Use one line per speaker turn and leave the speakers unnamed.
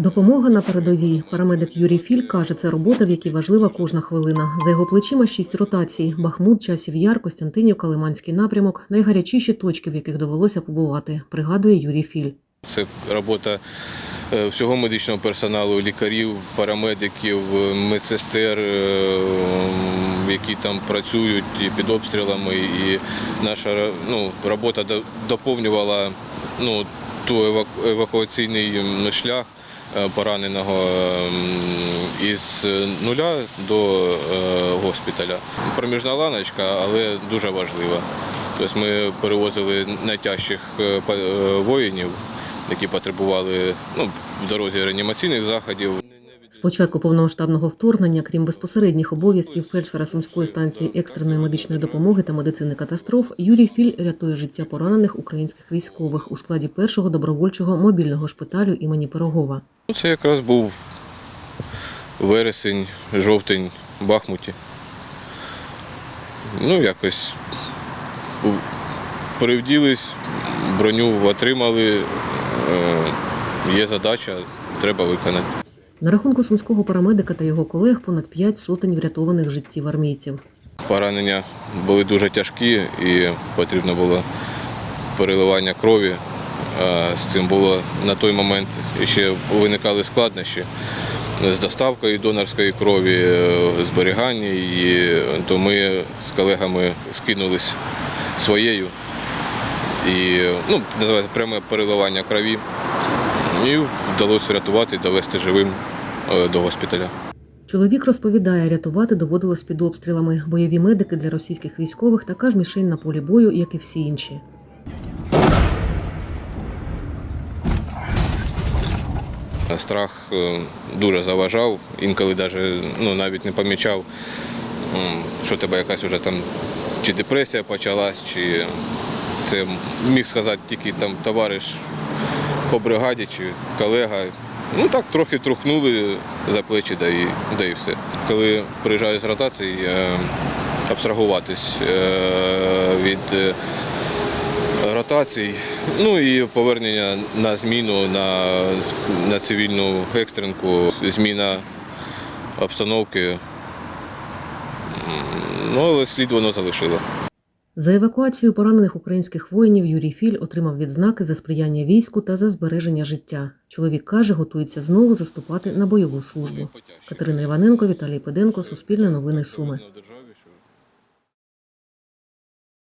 Допомога на передовій. Парамедик Юрій Філь каже, це робота, в якій важлива кожна хвилина. За його плечима шість ротацій: Бахмут, Часів Яр, Костянтинівка, Лиманський напрямок найгарячіші точки, в яких довелося побувати. Пригадує Юрій Філь.
Це робота е, всього медичного персоналу, лікарів, парамедиків, е, медсестер, е, які там працюють і під обстрілами. І наша ну, робота доповнювала ну, ту евакуаційний шлях пораненого із нуля до е, госпіталя. Проміжна ланочка, але дуже важлива. Тобто ми перевозили найтяжчих е, е, воїнів, які потребували ну, в дорозі реанімаційних заходів.
Початку повномасштабного вторгнення, крім безпосередніх обов'язків фельдшера Сумської станції екстреної медичної допомоги та медицини катастроф, Юрій Філь рятує життя поранених українських військових у складі першого добровольчого мобільного шпиталю імені Пирогова.
Це якраз був вересень, жовтень в Бахмуті. Ну, якось перевділись, броню отримали, е, є задача, треба виконати.
На рахунку сумського парамедика та його колег понад п'ять сотень врятованих життів армійців.
Поранення були дуже тяжкі і потрібно було переливання крові. З цим було на той момент ще виникали складнощі з доставкою донорської крові, зберігання її. То ми з колегами скинулись своєю і ну, пряме переливання крові. І вдалося врятувати довести живим до госпіталя.
Чоловік розповідає, рятувати доводилось під обстрілами. Бойові медики для російських військових така ж мішень на полі бою, як і всі інші.
Страх е, дуже заважав, інколи навіть, ну, навіть не помічав, що тебе якась вже там чи депресія почалась, чи це міг сказати тільки там товариш по бригаді чи колега. Ну так трохи трухнули за плечі, да і, да і все. Коли приїжджаю з ротації, абстрагуватись е, від е, ротацій, ну і повернення на зміну на, на цивільну екстренку, зміна обстановки. Ну, але слід воно залишило.
За евакуацію поранених українських воїнів Юрій Філь отримав відзнаки за сприяння війську та за збереження життя. Чоловік каже, готується знову заступати на бойову службу. Катерина Іваненко, Віталій Педенко, Суспільне новини Суми.